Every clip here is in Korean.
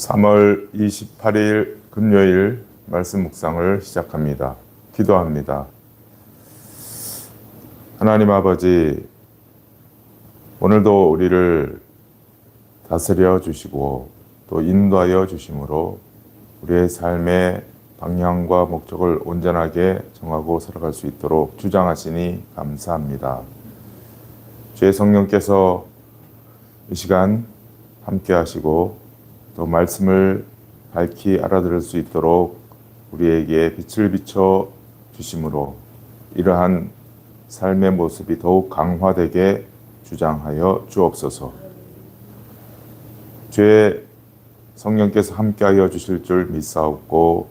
3월 28일 금요일 말씀 묵상을 시작합니다. 기도합니다. 하나님 아버지, 오늘도 우리를 다스려 주시고 또 인도하여 주심으로 우리의 삶의 방향과 목적을 온전하게 정하고 살아갈 수 있도록 주장하시니 감사합니다. 주의 성령께서 이 시간 함께 하시고 또 말씀을 밝히 알아들을 수 있도록 우리에게 빛을 비춰 주심으로 이러한 삶의 모습이 더욱 강화되게 주장하여 주옵소서. 주의 성령께서 함께하여 주실 줄 믿사옵고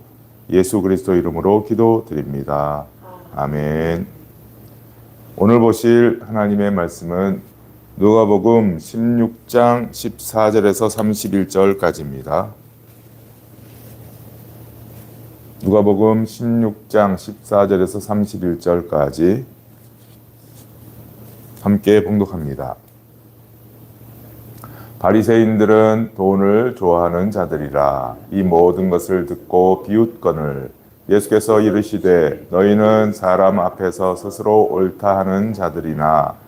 예수 그리스도 이름으로 기도드립니다. 아멘. 오늘 보실 하나님의 말씀은 누가복음 16장 14절에서 31절까지입니다. 누가복음 16장 14절에서 31절까지 함께 봉독합니다. 바리새인들은 돈을 좋아하는 자들이라 이 모든 것을 듣고 비웃거늘 예수께서 이르시되 너희는 사람 앞에서 스스로 옳다 하는 자들이나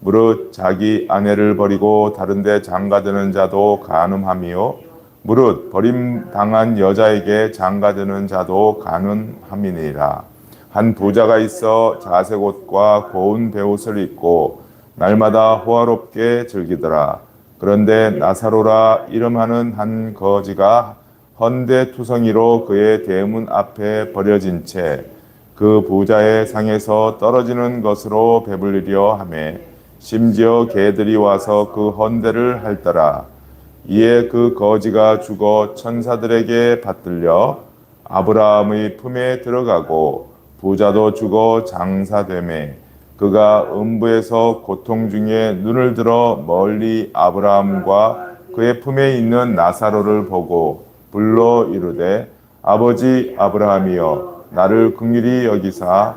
무릇 자기 아내를 버리고 다른데 장가드는 자도 가늠함이요. 무릇 버림당한 여자에게 장가드는 자도 가늠함이니라. 한 부자가 있어 자색 옷과 고운 베옷을 입고 날마다 호화롭게 즐기더라. 그런데 나사로라 이름하는 한 거지가 헌데 투성이로 그의 대문 앞에 버려진 채 그 부자의 상에서 떨어지는 것으로 배불리려 하매 심지어 개들이 와서 그 헌대를 핥더라. 이에 그 거지가 죽어 천사들에게 받들려 아브라함의 품에 들어가고 부자도 죽어 장사되매 그가 음부에서 고통 중에 눈을 들어 멀리 아브라함과 그의 품에 있는 나사로를 보고 불러 이르되 아버지 아브라함이여 나를 긍휼히 여기사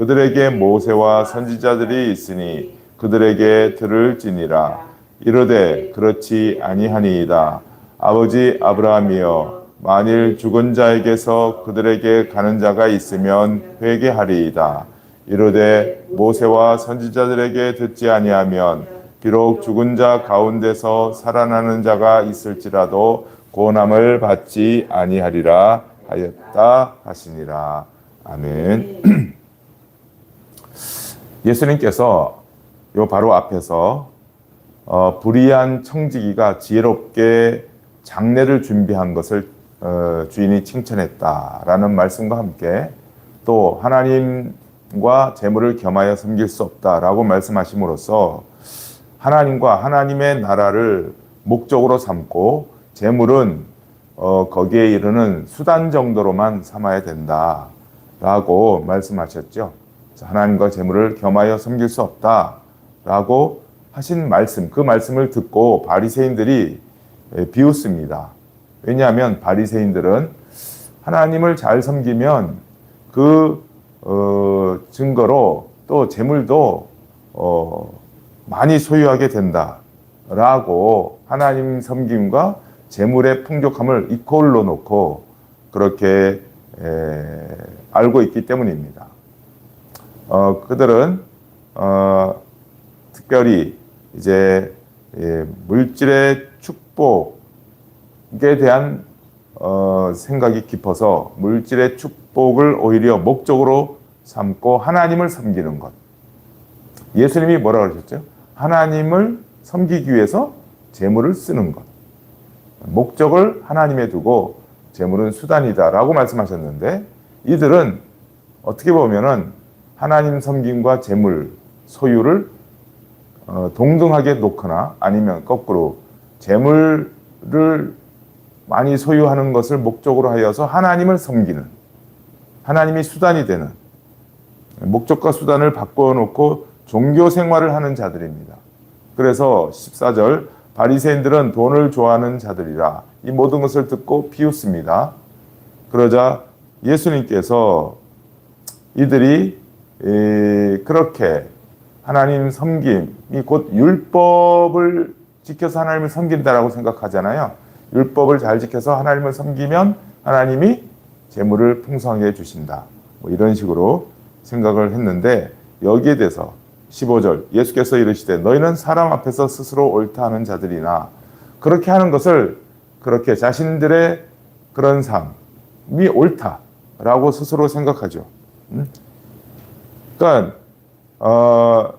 그들에게 모세와 선지자들이 있으니 그들에게 들을지니라. 이르되 그렇지 아니하니이다. 아버지 아브라함이여 만일 죽은 자에게서 그들에게 가는 자가 있으면 회개하리이다. 이르되 모세와 선지자들에게 듣지 아니하면 비록 죽은 자 가운데서 살아나는 자가 있을지라도 고난을 받지 아니하리라 하였다 하시니라. 아멘. 예수님께서 요 바로 앞에서 어, 불의한 청지기가 지혜롭게 장례를 준비한 것을 어, 주인이 칭찬했다라는 말씀과 함께 또 하나님과 재물을 겸하여 섬길 수 없다라고 말씀하심으로써 하나님과 하나님의 나라를 목적으로 삼고 재물은 어, 거기에 이르는 수단 정도로만 삼아야 된다라고 말씀하셨죠. 하나님과 재물을 겸하여 섬길 수 없다라고 하신 말씀, 그 말씀을 듣고 바리새인들이 비웃습니다. 왜냐하면 바리새인들은 하나님을 잘 섬기면 그 어, 증거로 또 재물도 어, 많이 소유하게 된다라고 하나님 섬김과 재물의 풍족함을 이퀄로 놓고 그렇게 에, 알고 있기 때문입니다. 어, 그들은 어, 특별히 이제 예, 물질의 축복에 대한 어, 생각이 깊어서 물질의 축복을 오히려 목적으로 삼고 하나님을 섬기는 것. 예수님이 뭐라 그러셨죠? 하나님을 섬기기 위해서 재물을 쓰는 것. 목적을 하나님에 두고 재물은 수단이다라고 말씀하셨는데 이들은 어떻게 보면은 하나님 섬김과 재물 소유를 어, 동등하게 놓거나 아니면 거꾸로 재물을 많이 소유하는 것을 목적으로 하여서 하나님을 섬기는 하나님이 수단이 되는 목적과 수단을 바꿔놓고 종교 생활을 하는 자들입니다. 그래서 14절 바리새인들은 돈을 좋아하는 자들이라 이 모든 것을 듣고 비웃습니다. 그러자 예수님께서 이들이 에, 그렇게 하나님 섬김이 곧 율법을 지켜서 하나님을 섬긴다라고 생각하잖아요. 율법을 잘 지켜서 하나님을 섬기면 하나님이 재물을 풍성하게 해주신다. 뭐 이런 식으로 생각을 했는데 여기에 대해서 15절 예수께서 이르시되 너희는 사람 앞에서 스스로 옳다 하는 자들이나 그렇게 하는 것을 그렇게 자신들의 그런 삶이 옳다라고 스스로 생각하죠. 음? 그러니까 어,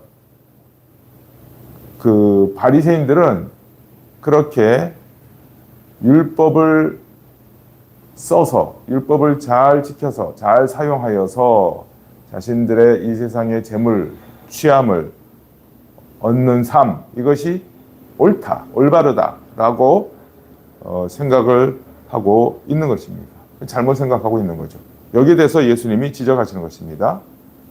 그 바리새인들은 그렇게 율법을 써서 율법을 잘 지켜서 잘 사용하여서 자신들의 이 세상의 재물 취함을 얻는 삶 이것이 옳다 올바르다라고 어, 생각을 하고 있는 것입니다. 잘못 생각하고 있는 거죠. 여기에 대해서 예수님이 지적하시는 것입니다.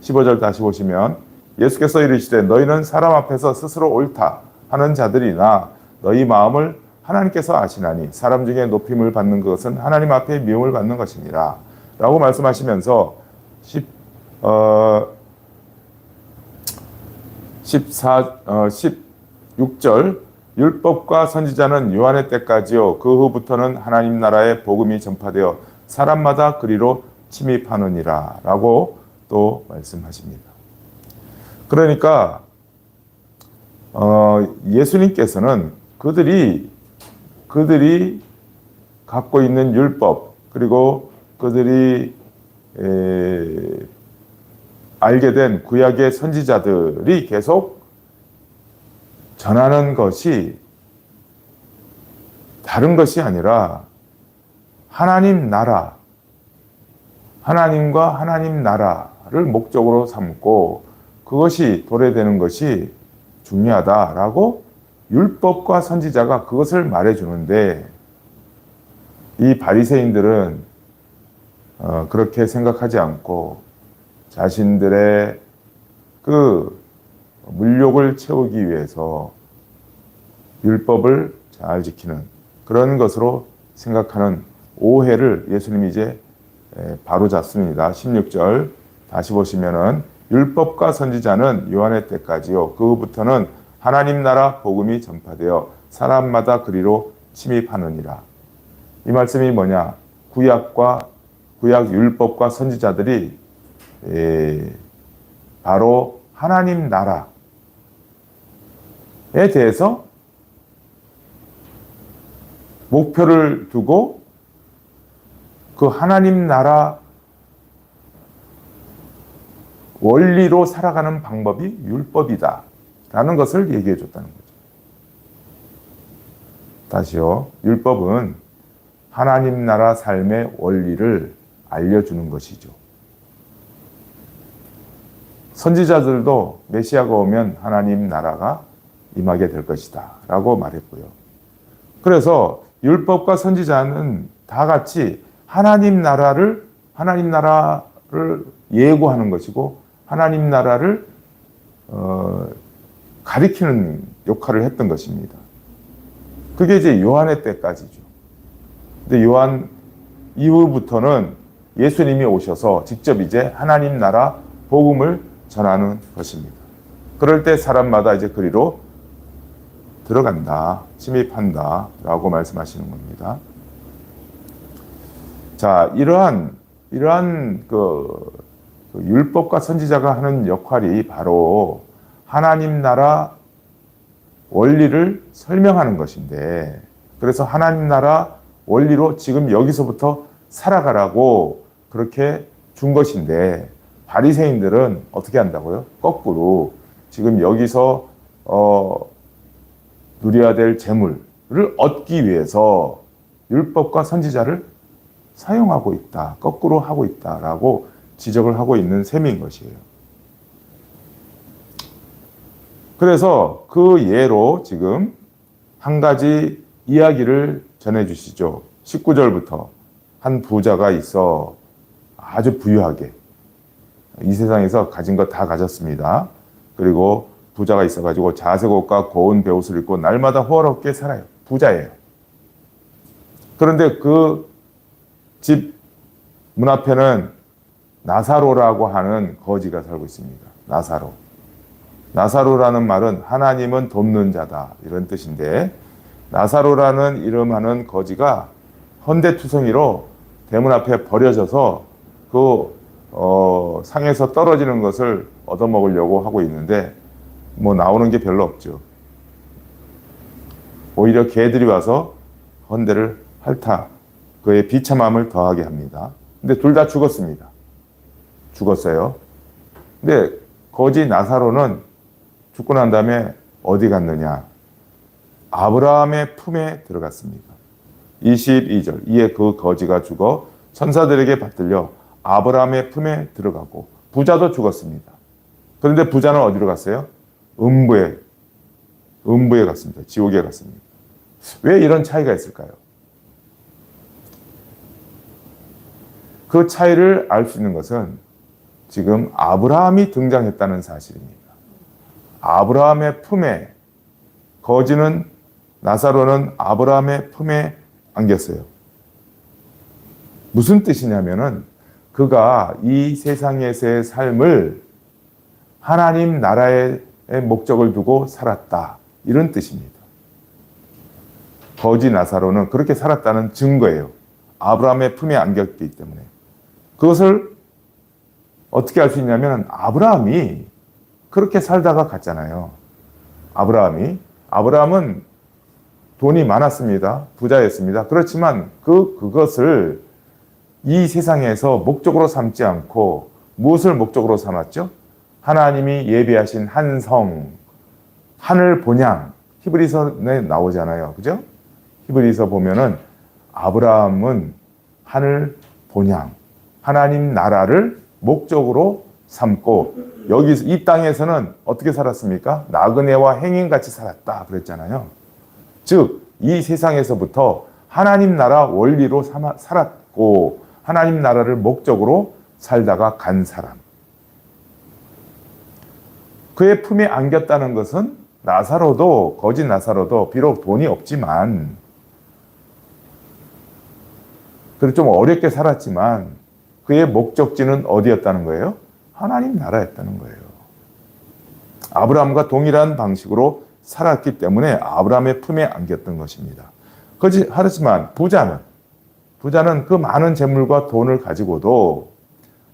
15절 다시 보시면 예수께서 이르시되 너희는 사람 앞에서 스스로 옳다 하는 자들이나 너희 마음을 하나님께서 아시나니 사람 중에 높임을 받는 것은 하나님 앞에 미움을 받는 것이니라 라고 말씀하시면서 10, 어, 14, 어, 16절 율법과 선지자는 요한의 때까지요. 그 후부터는 하나님 나라의 복음이 전파되어 사람마다 그리로 침입하느니라 라고 또 말씀하십니다. 그러니까 어, 예수님께서는 그들이 그들이 갖고 있는 율법 그리고 그들이 에, 알게 된 구약의 선지자들이 계속 전하는 것이 다른 것이 아니라 하나님 나라, 하나님과 하나님 나라 를 목적으로 삼고 그것이 도래되는 것이 중요하다라고 율법과 선지자가 그것을 말해주는데 이 바리새인들은 어, 그렇게 생각하지 않고 자신들의 그 물욕을 채우기 위해서 율법을 잘 지키는 그런 것으로 생각하는 오해를 예수님이 이제 바로 잡습니다. 16절 다시 보시면은 율법과 선지자는 요한의 때까지요. 그 후부터는 하나님 나라 복음이 전파되어 사람마다 그리로 침입하느니라. 이 말씀이 뭐냐? 구약과 구약 율법과 선지자들이 에, 바로 하나님 나라에 대해서 목표를 두고 그 하나님 나라 원리로 살아가는 방법이 율법이다. 라는 것을 얘기해 줬다는 거죠. 다시요. 율법은 하나님 나라 삶의 원리를 알려주는 것이죠. 선지자들도 메시아가 오면 하나님 나라가 임하게 될 것이다. 라고 말했고요. 그래서 율법과 선지자는 다 같이 하나님 나라를, 하나님 나라를 예고하는 것이고, 하나님 나라를, 어, 가리키는 역할을 했던 것입니다. 그게 이제 요한의 때까지죠. 근데 요한 이후부터는 예수님이 오셔서 직접 이제 하나님 나라 복음을 전하는 것입니다. 그럴 때 사람마다 이제 그리로 들어간다, 침입한다, 라고 말씀하시는 겁니다. 자, 이러한, 이러한 그, 그 율법과 선지자가 하는 역할이 바로 하나님 나라 원리를 설명하는 것인데, 그래서 하나님 나라 원리로 지금 여기서부터 살아가라고 그렇게 준 것인데, 바리새인들은 어떻게 한다고요? 거꾸로 지금 여기서 어, 누려야 될 재물을 얻기 위해서 율법과 선지자를 사용하고 있다. 거꾸로 하고 있다라고 지적을 하고 있는 셈인 것이에요. 그래서 그 예로 지금 한 가지 이야기를 전해 주시죠. 19절부터 한 부자가 있어 아주 부유하게 이 세상에서 가진 것 다 가졌습니다. 그리고 부자가 있어가지고 자색 옷과 고운 베옷을 입고 날마다 호화롭게 살아요. 부자예요. 그런데 그 집 문 앞에는 나사로라고 하는 거지가 살고 있습니다. 나사로. 나사로라는 말은 하나님은 돕는 자다 이런 뜻인데 나사로라는 이름하는 거지가 헌대투성이로 대문 앞에 버려져서 그 어, 상에서 떨어지는 것을 얻어먹으려고 하고 있는데 뭐 나오는 게 별로 없죠. 오히려 개들이 와서 헌대를 핥아 그의 비참함을 더하게 합니다. 근데 둘 다 죽었습니다. 죽었어요. 근데 거지 나사로는 죽고 난 다음에 어디 갔느냐? 아브라함의 품에 들어갔습니다. 22절. 이에 그 거지가 죽어 천사들에게 받들려 아브라함의 품에 들어가고 부자도 죽었습니다. 그런데 부자는 어디로 갔어요? 음부에 음부에 갔습니다. 지옥에 갔습니다. 왜 이런 차이가 있을까요? 그 차이를 알 수 있는 것은 지금 아브라함이 등장했다는 사실입니다. 아브라함의 품에 거지는 나사로는 아브라함의 품에 안겼어요. 무슨 뜻이냐면은 그가 이 세상에서의 삶을 하나님 나라의 목적을 두고 살았다. 이런 뜻입니다. 거지 나사로는 그렇게 살았다는 증거예요. 아브라함의 품에 안겼기 때문에. 그것을 어떻게 알 수 있냐면 아브라함이 그렇게 살다가 갔잖아요. 아브라함이. 아브라함은 돈이 많았습니다. 부자였습니다. 그렇지만 그, 그것을 이 세상에서 목적으로 삼지 않고 무엇을 목적으로 삼았죠? 하나님이 예비하신 한 성, 하늘 본향, 히브리서에 나오잖아요. 그죠? 히브리서 보면은 아브라함은 하늘 본향, 하나님 나라를 목적으로 삼고 여기 이 땅에서는 어떻게 살았습니까? 나그네와 행인 같이 살았다 그랬잖아요. 즉 이 세상에서부터 하나님 나라 원리로 삼아, 살았고 하나님 나라를 목적으로 살다가 간 사람. 그의 품에 안겼다는 것은 나사로도 거짓 나사로도 비록 돈이 없지만 그리고 좀 어렵게 살았지만 그의 목적지는 어디였다는 거예요? 하나님 나라였다는 거예요. 아브라함과 동일한 방식으로 살았기 때문에 아브라함의 품에 안겼던 것입니다. 그렇지 하지만 부자는 부자는 그 많은 재물과 돈을 가지고도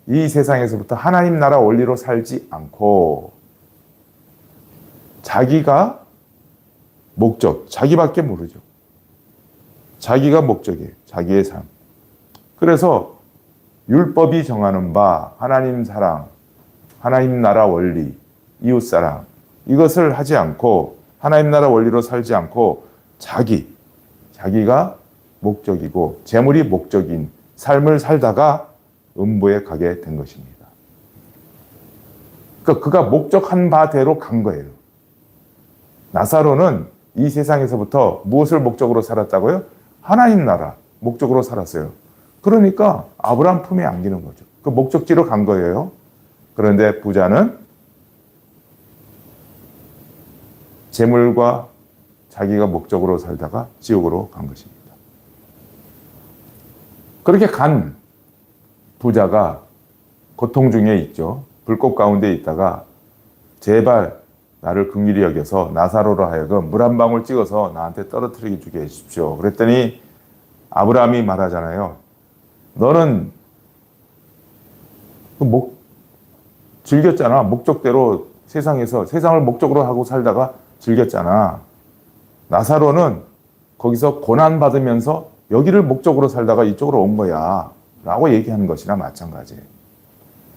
이 세상에서부터 하나님 나라 원리로 살지 않고 자기가 목적, 자기밖에 모르죠. 자기가 목적이에요. 자기의 삶. 그래서 율법이 정하는 바 하나님 사랑, 하나님 나라 원리, 이웃 사랑 이것을 하지 않고 하나님 나라 원리로 살지 않고 자기, 자기가 목적이고 재물이 목적인 삶을 살다가 음부에 가게 된 것입니다. 그러니까 그가 목적한 바대로 간 거예요. 나사로는 이 세상에서부터 무엇을 목적으로 살았다고요? 하나님 나라 목적으로 살았어요. 그러니까 아브라함 품에 안기는 거죠. 그 목적지로 간 거예요. 그런데 부자는 재물과 자기가 목적으로 살다가 지옥으로 간 것입니다. 그렇게 간 부자가 고통 중에 있죠. 불꽃 가운데 있다가 제발 나를 긍휼히 여겨서 나사로로 하여금 물 한 방울 찍어서 나한테 떨어뜨리게 주게 해주십시오. 그랬더니 아브라함이 말하잖아요. 너는 그 목, 즐겼잖아. 목적대로 세상에서 세상을 목적으로 하고 살다가 즐겼잖아. 나사로는 거기서 고난 받으면서 여기를 목적으로 살다가 이쪽으로 온 거야. 라고 얘기하는 것이나 마찬가지예요.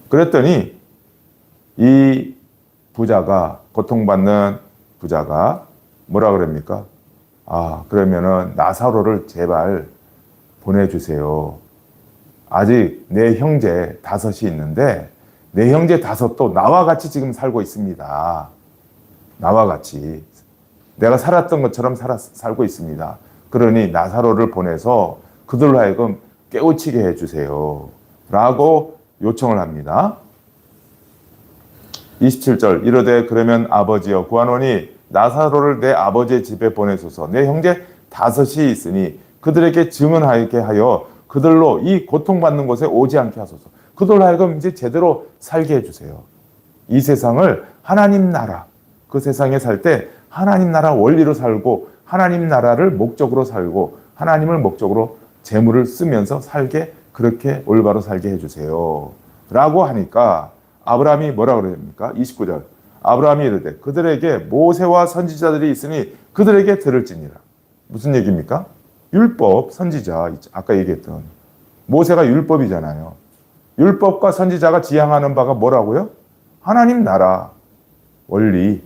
그랬더니 이 부자가 고통받는 부자가 뭐라 그럽니까? 아, 그러면은 나사로를 제발 보내주세요. 아직 내 형제 다섯이 있는데 내 형제 다섯도 나와 같이 지금 살고 있습니다. 나와 같이 내가 살았던 것처럼 살아, 살고 있습니다. 그러니 나사로를 보내서 그들로 하여금 깨우치게 해주세요. 라고 요청을 합니다. 27절 이르되 그러면 아버지여 구하노니 나사로를 내 아버지의 집에 보내소서 내 형제 다섯이 있으니 그들에게 증언하게 하여 그들로 이 고통받는 곳에 오지 않게 하소서 그들로 하여금 이제 제대로 살게 해주세요 이 세상을 하나님 나라 그 세상에 살 때 하나님 나라 원리로 살고 하나님 나라를 목적으로 살고 하나님을 목적으로 재물을 쓰면서 살게 그렇게 올바로 살게 해주세요 라고 하니까 아브라함이 뭐라 그럽니까? 29절. 아브라함이 이르되 그들에게 모세와 선지자들이 있으니 그들에게 들을지니라. 무슨 얘기입니까? 율법, 선지자. 아까 얘기했던 모세가 율법이잖아요. 율법과 선지자가 지향하는 바가 뭐라고요? 하나님 나라, 원리,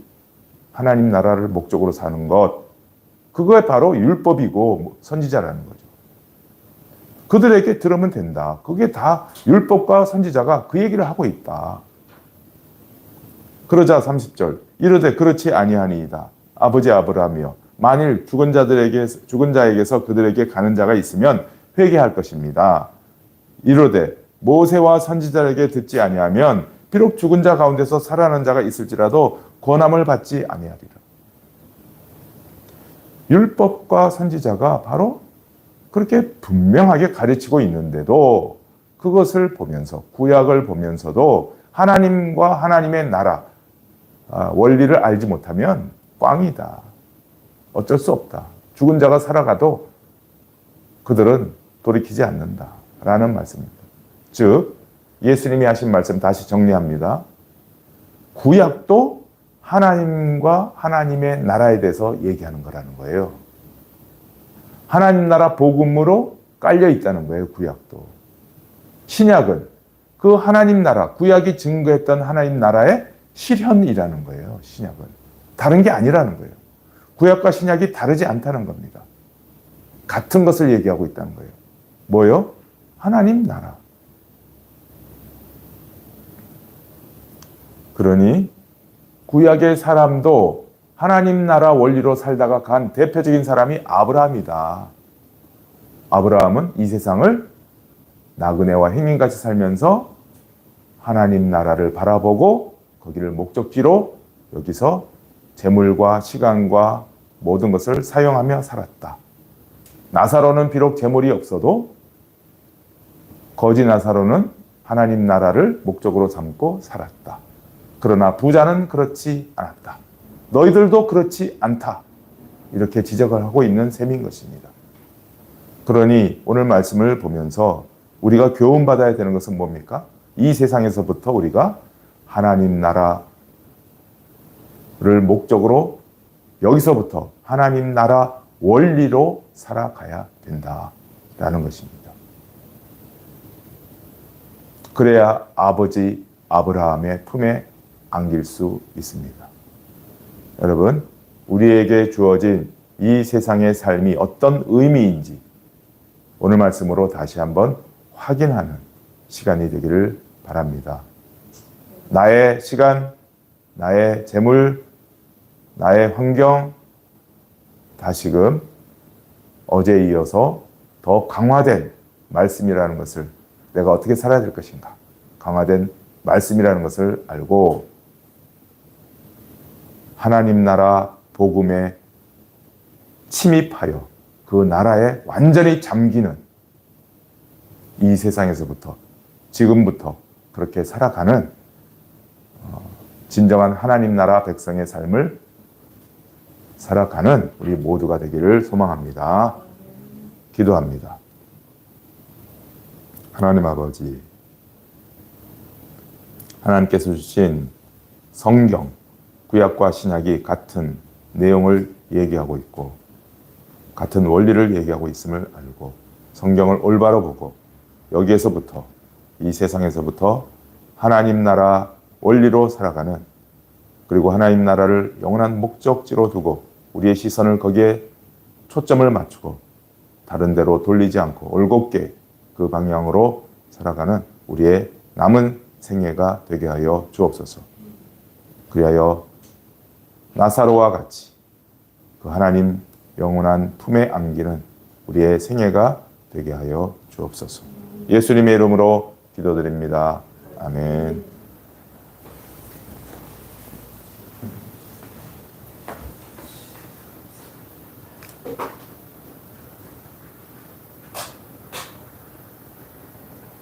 하나님 나라를 목적으로 사는 것. 그거에 바로 율법이고 선지자라는 거죠. 그들에게 들으면 된다. 그게 다 율법과 선지자가 그 얘기를 하고 있다. 그러자 30절 이르되 그렇지 아니하니이다. 아버지 아브라함이여 만일 죽은 자들에게 죽은 자에게서 그들에게 가는 자가 있으면 회개할 것입니다. 이르되 모세와 선지자에게 듣지 아니하면 비록 죽은 자 가운데서 살아난 자가 있을지라도 권함을 받지 아니하리라. 율법과 선지자가 바로 그렇게 분명하게 가르치고 있는데도 그것을 보면서 구약을 보면서도 하나님과 하나님의 나라 아, 원리를 알지 못하면 꽝이다. 어쩔 수 없다. 죽은 자가 살아가도 그들은 돌이키지 않는다 라는 말씀입니다. 즉 예수님이 하신 말씀 다시 정리합니다. 구약도 하나님과 하나님의 나라에 대해서 얘기하는 거라는 거예요. 하나님 나라 복음으로 깔려 있다는 거예요, 구약도. 신약은 그 하나님 나라, 구약이 증거했던 하나님 나라의 실현이라는 거예요, 신약은. 다른 게 아니라는 거예요. 구약과 신약이 다르지 않다는 겁니다. 같은 것을 얘기하고 있다는 거예요. 뭐요? 하나님 나라. 그러니 구약의 사람도 하나님 나라 원리로 살다가 간 대표적인 사람이 아브라함이다. 아브라함은 이 세상을 나그네와 행인같이 살면서 하나님 나라를 바라보고 거기를 목적지로 여기서 재물과 시간과 모든 것을 사용하며 살았다. 나사로는 비록 재물이 없어도 거지 나사로는 하나님 나라를 목적으로 삼고 살았다. 그러나 부자는 그렇지 않았다. 너희들도 그렇지 않다. 이렇게 지적을 하고 있는 셈인 것입니다. 그러니 오늘 말씀을 보면서 우리가 교훈받아야 되는 것은 뭡니까? 이 세상에서부터 우리가 하나님 나라 를 목적으로 여기서부터 하나님 나라 원리로 살아가야 된다라는 것입니다. 그래야 아버지 아브라함의 품에 안길 수 있습니다. 여러분, 우리에게 주어진 이 세상의 삶이 어떤 의미인지 오늘 말씀으로 다시 한번 확인하는 시간이 되기를 바랍니다. 나의 시간, 나의 재물, 나의 환경, 다시금 어제에 이어서 더 강화된 말씀이라는 것을 내가 어떻게 살아야 될 것인가. 강화된 말씀이라는 것을 알고 하나님 나라 복음에 침입하여 그 나라에 완전히 잠기는 이 세상에서부터 지금부터 그렇게 살아가는 진정한 하나님 나라 백성의 삶을 살아가는 우리 모두가 되기를 소망합니다. 기도합니다. 하나님 아버지, 하나님께서 주신 성경, 구약과 신약이 같은 내용을 얘기하고 있고, 같은 원리를 얘기하고 있음을 알고, 성경을 올바로 보고, 여기에서부터, 이 세상에서부터 하나님 나라 원리로 살아가는, 그리고 하나님 나라를 영원한 목적지로 두고, 우리의 시선을 거기에 초점을 맞추고, 다른 데로 돌리지 않고, 올곧게 그 방향으로 살아가는 우리의 남은 생애가 되게 하여 주옵소서. 그리하여 나사로와 같이 그 하나님 영원한 품에 안기는 우리의 생애가 되게 하여 주옵소서. 예수님의 이름으로 기도드립니다. 아멘.